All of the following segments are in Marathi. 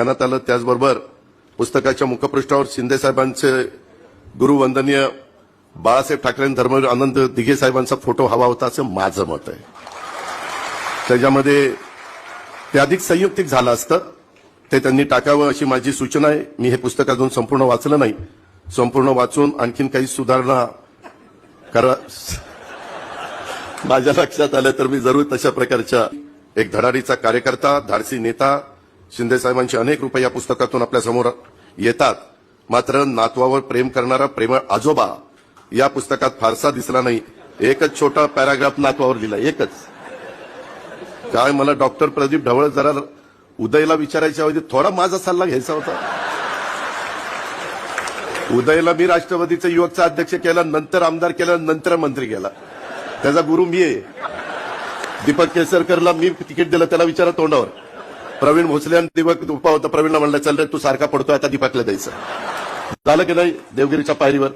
करण्यात आलं त्याचबरोबर पुस्तकाच्या मुखपृष्ठावर शिंदे साहेबांचे गुरुवंदनीय बाळासाहेब ठाकरे आणि धर्मवीर आनंद दिघे साहेबांचा फोटो हवा होता असं माझं मत आहे. त्याच्यामध्ये ते अधिक संयुक्तिक झालं असतं. ते त्यांनी टाकावं अशी माझी सूचना आहे. मी हे पुस्तक अजून संपूर्ण वाचलं नाही. संपूर्ण वाचून आणखीन काही सुधारणा करा. माझ्या लक्षात आलं तर मी जरूर तशा प्रकारच्या एक धडाडीचा कार्यकर्ता धाडसी नेता शिंदेसाहेबांचे अनेक रुपये या पुस्तकातून आपल्यासमोर येतात. मात्र नातवावर प्रेम करणारा प्रेमळ आजोबा या पुस्तकात फारसा दिसला नाही. एकच छोटा पॅराग्राफ नातवावर लिहिला एकच. काय मला डॉक्टर प्रदीप ढवळ जरा उदयला विचारायच्या ऐवजी थोडा माझा सल्ला घ्यायचा होता. उदयला मी राष्ट्रवादीचा युवकचा अध्यक्ष केला नंतर आमदार केला नंतर मंत्री केला. त्याचा गुरु मी आहे. दीपक केसरकरला मी तिकीट दिलं त्याला विचारा तोंडावर. प्रवीण भोसले आणि दीपक उपा होता. प्रवीणला म्हणलं चल रे तू सारखा पडतोय आता दीपकला द्यायचं झालं की नाही? देवगिरीच्या पायरीवर.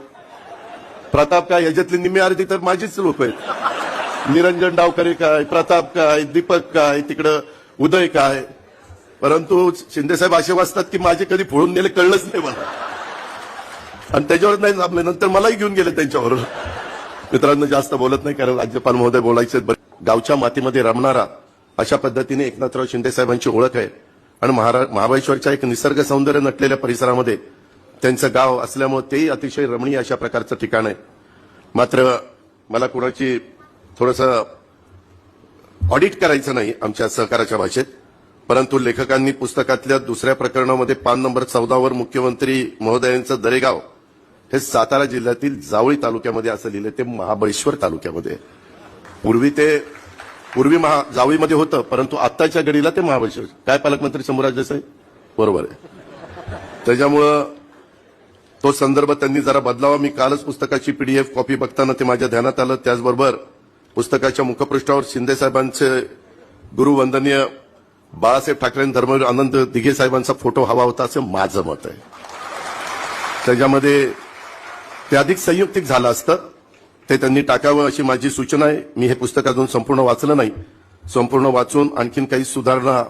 प्रताप काय ह्याच्यातली निम्मी आरती तर माझीच लोक आहेत. निरंजन डावकरे काय प्रताप काय दीपक काय तिकडं उदय काय. परंतु शिंदेसाहेब असे वाचतात की माझे कधी फोडून नेले कळलंच नाही मला. आणि त्याच्यावर नाही थांबले नंतर मलाही घेऊन गेले त्यांच्यावर मित्रांनो जास्त बोलत नाही कारण राज्यपाल महोदय बोलायचे गावच्या मातीमध्ये रमणारा अशा पद्धतीने एकनाथराव शिंदे साहेबांची ओळख आहे. आणि महारा महाबळेश्वरच्या एक निसर्ग सौंदर्य नटलेल्या परिसरामध्ये त्यांचं गाव असल्यामुळे तेही अतिशय रमणीय अशा प्रकारचं ठिकाण आहे. मात्र मला कुणाची थोडस ऑडिट करायचं नाही आमच्या सहकाराच्या भाषेत. परंतु लेखकांनी पुस्तकातल्या दुसऱ्या प्रकरणामध्ये पान नंबर चौदावर मुख्यमंत्री महोदयांचं दरेगाव हे सातारा जिल्ह्यातील जावळी तालुक्यामध्ये असं लिहिलं ते महाबळेश्वर तालुक्यामध्ये पूर्वी ते पूर्वी महा जावळीमध्ये होतं परंतु आत्ताच्या घडीला ते महाबळेश्वर. काय पालकमंत्री शंभूराज देसाई? बरोबर आहे. त्याच्यामुळं तो संदर्भ त्यांनी जरा बदलावा. मी कालच पुस्तकाची पीडीएफ कॉपी बघताना ते माझ्या ध्यानात आलं. त्याचबरोबर पुस्तकाच्या मुखपृष्ठावर शिंदे साहेबांचे गुरुवंदनीय बाळासाहेब ठाकरे धर्मवीर आनंद दिघे साहेबांचा फोटो हवा होता असं माझं मत आहे. त्याच्यामध्ये ते अधिक संयुक्तिक झालं असतं. ते त्यांनी टाकावं अशी माझी सूचना आहे. मी हे पुस्तक अजून संपूर्ण वाचलं नाही. संपूर्ण वाचून आणखीन काही सुधारणा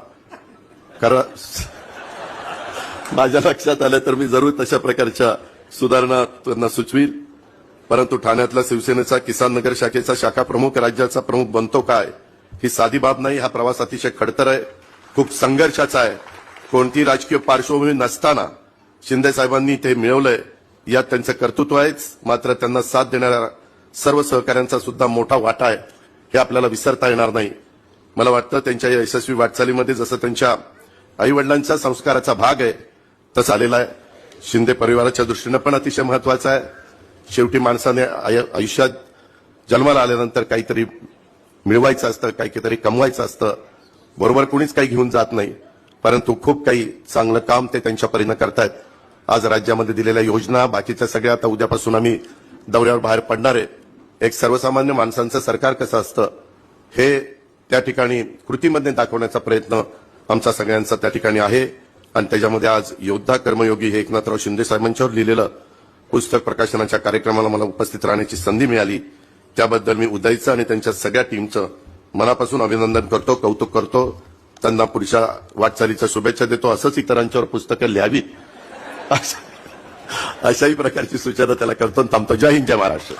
करा. माझ्या लक्षात आलं तर मी जरूर तशा प्रकारच्या सुधारणा त्यांना सुचवील. परंतु ठाण्यातला शिवसेनेचा किसान नगर शाखेचा शाखा प्रमुख राज्याचा प्रमुख बनतो काय? ही साधी बाब नाही. हा प्रवास अतिशय खडतर आहे. खूप संघर्षाचा आहे. कोणती राजकीय पार्श्वभूमी नसताना शिंदे साहेबांनी ते मिळवलंय. यात त्यांचं कर्तृत्व आहेच. मात्र त्यांना साथ देणाऱ्या सर्व सहकाऱ्यांचा सुद्धा मोठा वाटा आहे हे आपल्याला विसरता येणार नाही. मला वाटतं त्यांच्या या यशस्वी वाटचालीमध्ये जसं त्यांच्या आईवडिलांचा संस्काराचा भाग आहे तसं आलेला आहे. शिंदे परिवाराच्या दृष्टीनं पण अतिशय महत्त्वाचा आहे. शेवटी माणसाने आय- आयुष्यात जन्माला आल्यानंतर काहीतरी मिळवायचं असतं काहीतरी कमवायचं असतं. बरोबर कुणीच काही घेऊन जात नाही परंतु खूप काही चांगलं काम ते त्यांच्या परीनं करतायत. आज राज्यामध्ये दिलेल्या योजना बाकीच्या सगळ्या आता उद्यापासून आम्ही दौऱ्यावर बाहेर पडणार आहे. एक सर्वसामान्य माणसांचं सरकार कसं असतं हे त्या ठिकाणी कृतीमध्ये दाखवण्याचा प्रयत्न आमचा सगळ्यांचा त्या ठिकाणी आहे. आणि त्याच्यामध्ये आज योद्धा कर्मयोगी हे एकनाथराव शिंदे साहेबांच्यावर लिहिलेलं पुस्तक प्रकाशनाच्या कार्यक्रमाला मला उपस्थित राहण्याची संधी मिळाली. त्याबद्दल मी उदयचं आणि त्यांच्या सगळ्या टीमचं मनापासून अभिनंदन करतो कौतुक करतो. त्यांना पुढच्या वाटचालीच्या शुभेच्छा देतो. असंच इतरांच्यावर पुस्तकं लिहावीत. अशाही प्रकारची सूचना त्याला करतो. थांबतो. जय हिंद जय महाराष्ट्र.